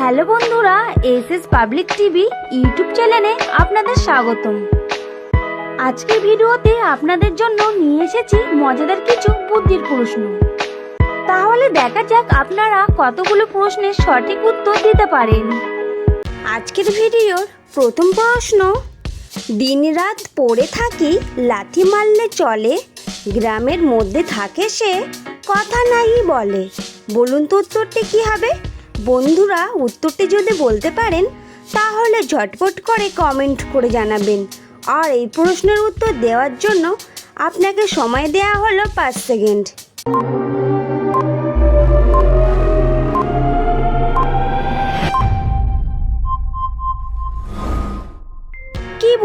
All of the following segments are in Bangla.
হ্যালো বন্ধুরা S S public TV YouTube চ্যানেলে আপনাদের স্বাগতম। আজকের ভিডিওতে আপনাদের জন্য নিয়ে এসেছি মজাদার কিছু বুদ্ধির প্রশ্ন। তাহলে দেখা যাক আপনারা কতগুলো প্রশ্নের সঠিক উত্তর দিতে পারেন। আজকের ভিডিওর প্রথম প্রশ্ন দিনরাত পড়ে থাকি, লাথি মারলে চলে। গ্রামের মধ্যে থাকে সে, কথা নাই বলে। বলুন তো উত্তরটি কী হবে? বন্ধুরা, উত্তরটি যদি বলতে পারেন, তাহলে ঝটপট করে কমেন্ট করে জানাবেন। আর এই প্রশ্নের উত্তর দেওয়ার জন্য আপনাকে সময় দেওয়া হলো পাঁচ সেকেন্ড।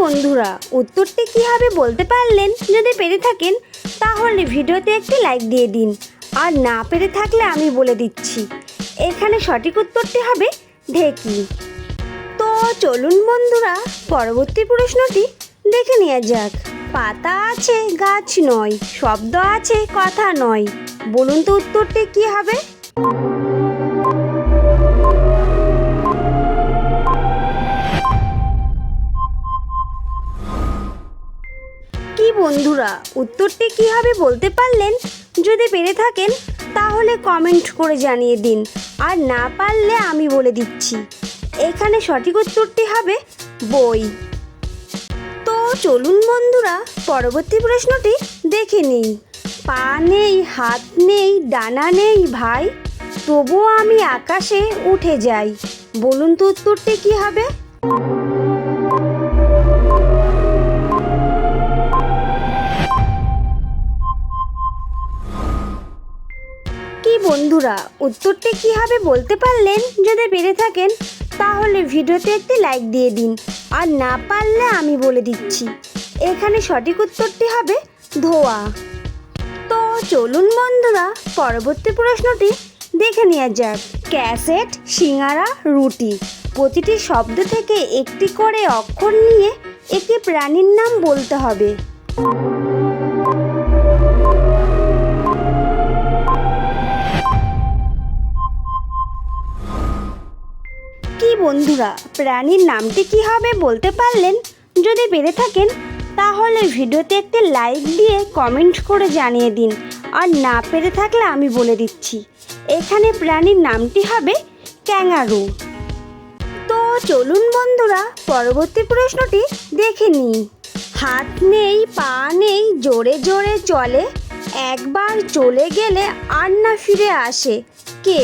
বন্ধুরা, উত্তরটি কি হবে বলতে পারলেন যদি পেরে থাকেন, তাহলে ভিডিওতে একটি লাইক দিয়ে দিন। আর না পেরে থাকলে আমি বলে দিচ্ছি। এখানে সঠিক উত্তরটি হবে ঢেকি। তো চলুন বন্ধুরা, পরবর্তী প্রশ্নটি দেখে নেওয়া যাক। পাতা আছে, গাছ নয়, শব্দ আছে, কথা নয়। বলুন তো উত্তরটি কি হবে? বন্ধুরা, উত্তরটি কি হবে বলতে পারলেন? যদি পেরে থাকেন, তাহলে কমেন্ট করে জানিয়ে দিন। আর না পারলে আমি বলে দিচ্ছি। এখানে সঠিক উত্তরটি হবে বই। তো চলুন বন্ধুরা, পরবর্তী প্রশ্নটি দেখে নিই। পা নেই, হাত নেই, ডানা নেই, ভাই। তবুও আমি আকাশে উঠে যাই। বলুন তো উত্তরটি কী হবে? বন্ধুরা, উত্তরটি কি হবে বলতে পারলেন যদি পেরে থাকেন, তাহলে ভিডিওতে একটি লাইক দিয়ে দিন। আর না পারলে আমি বলে দিচ্ছি। এখানে সঠিক উত্তরটি হবে ধোয়া। তো চলুন বন্ধুরা, পরবর্তী প্রশ্নটি দেখে নেওয়া যাক। ক্যাসেট, সিঙ্গারা, রুটি প্রতিটি শব্দ থেকে একটি করে অক্ষর নিয়ে একটি প্রাণীর নাম বলতে হবে। বন্ধুরা, প্রাণীর নামটি কি হবে বলতে পারলেন? যদি পেরে থাকেন, তাহলে ভিডিওতে একটি লাইক দিয়ে কমেন্ট করে জানিয়ে দিন। আর না পেরে থাকলে আমি বলে দিচ্ছি, এখানে প্রাণীর নামটি হবে ক্যাঙ্গারু। তো চলুন বন্ধুরা, পরবর্তী প্রশ্নটি দেখে নিই। হাত নেই, পা নেই, জোরে জোরে চলে, একবার চলে গেলে আর না ফিরে আসে, কে?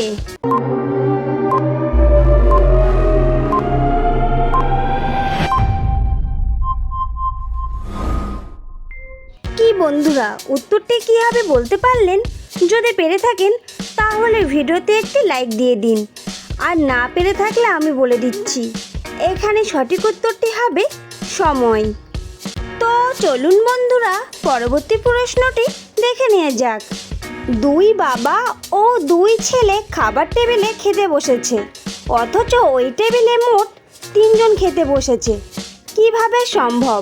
বন্ধুরা, উত্তরটি কি হবে বলতে পারলেন? যদি পেরে থাকেন, তাহলে ভিডিওতে একটি লাইক দিয়ে দিন। আর না পেরে থাকলে আমি বলে দিচ্ছি, এখানে সঠিক উত্তরটি হবে সময়। তো চলুন বন্ধুরা, পরবর্তী প্রশ্নটি দেখে নেওয়া যাক। দুই বাবা ও দুই ছেলে খাবার টেবিলে খেতে বসেছে, অথচ ওই টেবিলে মোট তিনজন খেতে বসেছে। কীভাবে সম্ভব?